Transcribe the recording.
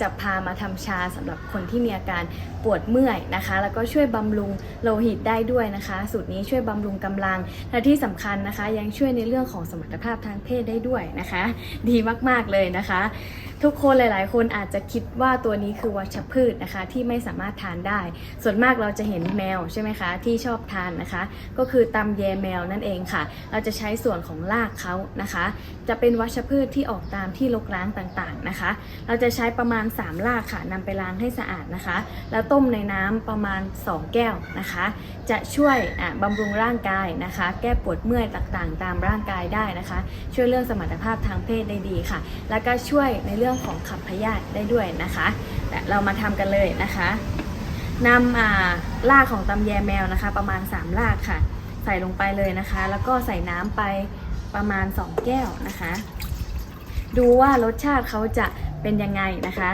จะพามาทำชาสำหรับคนที่มีอาการปวดเมื่อยนะคะ แล้วก็ช่วยบำรุงโลหิตได้ด้วยนะคะ สูตรนี้ช่วยบำรุงกำลัง และที่สำคัญนะคะ ยังช่วยในเรื่องของสมรรถภาพทางเพศได้ด้วยนะคะ ดีมากๆเลยนะคะ ทุกคนหลาย ๆ คนอาจจะคิดว่าตัวนี้คือวัชพืชนะคะที่ไม่สามารถทานได้ ส่วนมากเราจะเห็นแมวใช่ไหมคะที่ชอบทานนะคะ ก็คือตำแยแมวนั่นเองค่ะ เราจะใช้ส่วนของรากเขานะคะ จะเป็นวัชพืชที่ออกตามที่รกร้างต่าง ๆ นะคะ เราจะใช้ประมาณ 3 รากค่ะนำไปล้างให้สะอาดนะคะ แล้วต้มในน้ำประมาณ 2 แก้วนะคะ จะช่วยอะบำรุงร่างกายนะคะ แก้ปวดเมื่อยต่าง ๆ ตามร่างกายได้นะคะ ช่วยเรื่องสมรรถภาพทางเพศได้ดีค่ะ แล้วก็ช่วยในเรื่องของขับพยาธิได้ด้วยนะคะเรามาทำกันเลยนะคะนำอ่าลากของตำแยแมวนะคะ ประมาณ 3 ลากค่ะ ใส่ลงไปเลยนะคะ แล้วก็ใส่น้ำไปประมาณ 2 แก้วนะคะ ดูว่ารสชาติเขาจะเป็นยังไงนะคะ